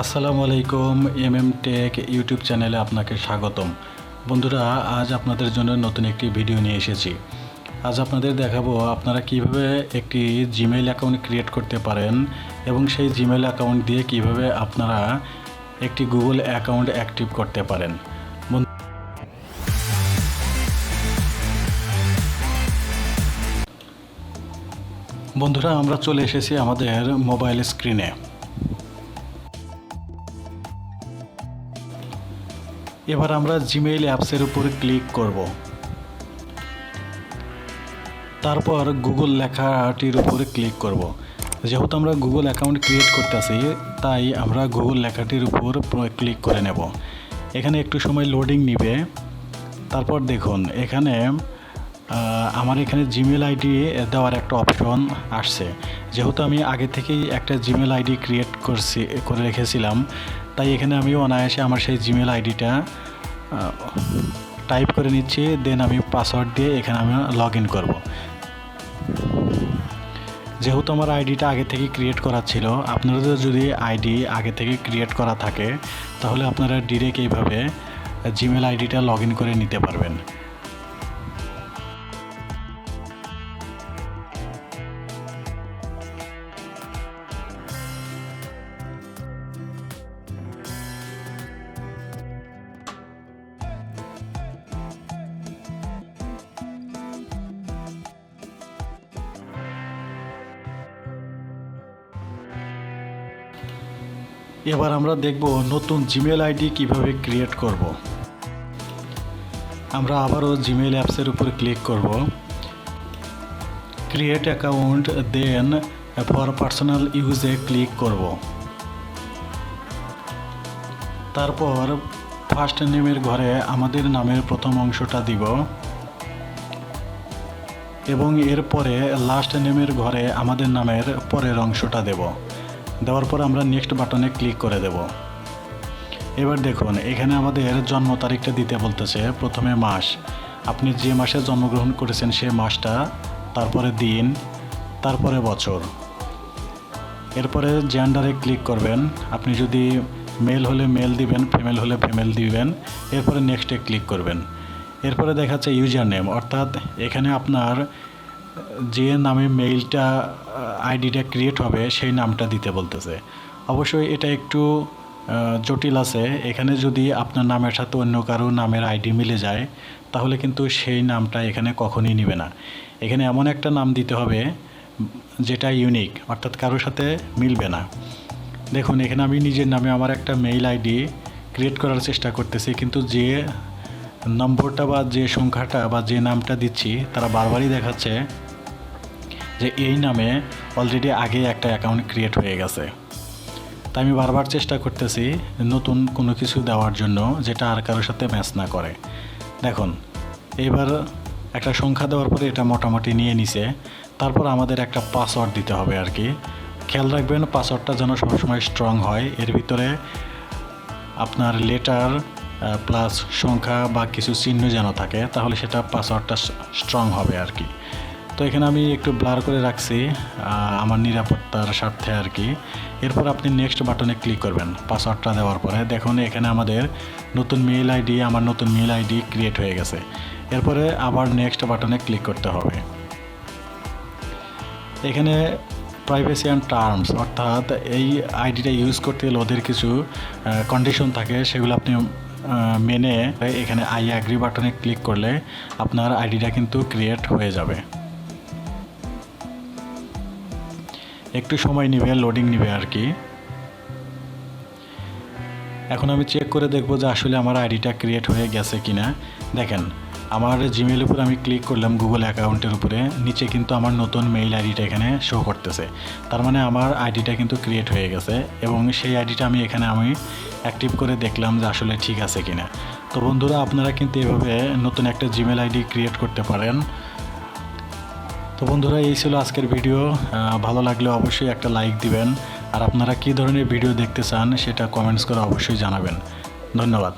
আসসালামু আলাইকুম M M take YouTube চ্যানেলে আপনাকে স্বাগতম। বন্ধুরা, আজ আপনাদের জন্য নতুন একটি ভিডিও নিয়ে এসেছি। আজ আপনাদের দেখাবো আপনারা কীভাবে একটি জিমেইল অ্যাকাউন্ট ক্রিয়েট করতে পারেন এবং সেই জিমেইল অ্যাকাউন্ট দিয়ে কীভাবে আপনারা একটি গুগল অ্যাকাউন্ট অ্যাক্টিভ করতে পারেন। বন্ধুরা, আমরা চলে এসেছি আমাদের মোবাইল স্ক্রিনে। এবার আমরা জিমেইল অ্যাপসের উপর ক্লিক করব। তারপর গুগল লেখাটির উপরে ক্লিক করব। যেহেতু আমরা গুগল অ্যাকাউন্ট ক্রিয়েট করতেছি তাই আমরা গুগল লেখাটির উপর ক্লিক করে নেব। এখানে একটু সময় লোডিং নিবে। তারপর দেখুন, এখানে আমার এখানে জিমেল আইডি দেওয়ার একটা অপশন আসছে। যেহেতু আমি আগে থেকেই একটা জিমেল আইডি ক্রিয়েট করছি, করে রেখেছিলাম তাই এখানে আমি অনায়াসে আমার সেই জিমেল আইডিটা টাইপ করে নিচ্ছি দেন আমি পাসওয়ার্ড দিয়ে এখানে আমি লগ ইন করব। যেহেতু আমার আইডিটা আগে থেকে ক্রিয়েট করা ছিল, আপনাদের যদি আইডি আগে থেকে ক্রিয়েট করা থাকে, তাহলে আপনারা ডিরেক্ট এইভাবে জিমেল আইডিটা লগ করে নিতে পারবেন। এবার আমরা দেখব নতুন জিমেল আইডি কীভাবে ক্রিয়েট করব। আমরা আবারও জিমেল অ্যাপসের উপর ক্লিক করব। Create account then for personal ইউজে click করব। তারপর ফার্স্ট নেমের ঘরে আমাদের নামের প্রথম অংশটা দিব। এবং এরপরে লাস্ট নেমের ঘরে আমাদের নামের পরের অংশটা দেব। দেওয়ার পর আমরা নেক্সট বাটনে ক্লিক করে দেব। এবার দেখুন, এখানে আমাদের জন্ম তারিখটা দিতে বলতেছে, প্রথমে মাস। আপনি যে মাসে জন্মগ্রহণ করেছেন সে মাসটা, তারপরে দিন, তারপরে বছর। এরপরে জেন্ডারে ক্লিক করবেন। আপনি যদি মেল হলে মেল দিবেন ফিমেল হলে ফিমেল দিবেন, এরপরে নেক্সটে ক্লিক করবেন। এরপরে দেখাচ্ছে ইউজার নেম অর্থাৎ এখানে আপনার যে নামে মেইলটা আইডিটা ক্রিয়েট হবে, সেই নামটা দিতে বলতেছে। অবশ্যই এটা একটু জটিল আছে। এখানে যদি আপনার নামের সাথে অন্য কারও নামের আইডি মিলে যায়, তাহলে কিন্তু সেই নামটা এখানে কখনই নেবে না। এখানে এমন একটা নাম দিতে হবে, যেটা ইউনিক অর্থাৎ কারোর সাথে মিলবে না। দেখুন, এখানে আমি নিজের নামে আমার একটা মেইল আইডি ক্রিয়েট করার চেষ্টা করতেছি, কিন্তু যে নম্বরটা বা যে সংখ্যাটা বা যে নামটা দিচ্ছি, তারা বারবারই দেখাচ্ছে যে এই নামে অলরেডি আগে একটা অ্যাকাউন্ট ক্রিয়েট হয়ে গেছে। তাই আমি বারবার চেষ্টা করতেছি নতুন কোনো কিছু দেওয়ার জন্য যেটা আর কারোর সাথে ম্যাচ না করে। দেখুন, এবার একটা সংখ্যা দেওয়ার পরে এটা মোটামুটি নিয়ে নিছে। তারপর আমাদের একটা পাসওয়ার্ড দিতে হবে আর কি। খেয়াল রাখবেন পাসওয়ার্ডটা যেন সবসময় স্ট্রং হয়। এর ভিতরে আপনার লেটার প্লাস সংখ্যা বা কিছু চিহ্ন যেন থাকে, তাহলে সেটা পাসওয়ার্ডটা স্ট্রং হবে আর কি। তো এখানে আমি একটু ব্লার করে রাখছি আমার নিরাপত্তার স্বার্থে আর কি। এরপর আপনি নেক্সট বাটনে ক্লিক করবেন পাসওয়ার্ডটা দেওয়ার পরে। দেখুন, এখানে আমাদের নতুন মেইল আইডি আমার নতুন মেইল আইডি ক্রিয়েট হয়ে গেছে। এরপরে আবার নেক্সট বাটনে ক্লিক করতে হবে। এখানে প্রাইভেসি অ্যান্ড টার্মস অর্থাৎ এই আইডিটা ইউজ করতে গেলে ওদের কিছু কন্ডিশন থাকে, সেগুলো আপনি মেনে এখানে আই অ্যাগ্রি বাটনে ক্লিক করলে আপনার আইডিটা কিন্তু ক্রিয়েট হয়ে যাবে। একটু সময় নেবে লোডিং নেবে আর কি। এখন আমি চেক করে দেখব যে আসলে আমার আইডিটা ক্রিয়েট হয়ে গেছে কিনা। দেখেন, আমার জিমেল উপর আমি ক্লিক করলাম গুগল অ্যাকাউন্টের উপরে, নিচে কিন্তু আমার নতুন মেইল আইডিটা এখানে শো করতেছে। তার মানে আমার আইডিটা কিন্তু ক্রিয়েট হয়ে গেছে এবং সেই আইডিটা আমি এখানে আমি অ্যাক্টিভ করে দেখলাম যে আসলে ঠিক আছে কিনা। তো বন্ধুরা, আপনারা কিন্তু এভাবে নতুন একটা জিমেল আইডি ক্রিয়েট করতে পারেন। তো বন্ধুরা, এই ছিল আজকের ভিডিও। ভালো লাগলে অবশ্যই একটা লাইক দিবেন। আর আপনারা কী ধরনের ভিডিও দেখতে চান সেটা কমেন্টস করে অবশ্যই জানাবেন। ধন্যবাদ।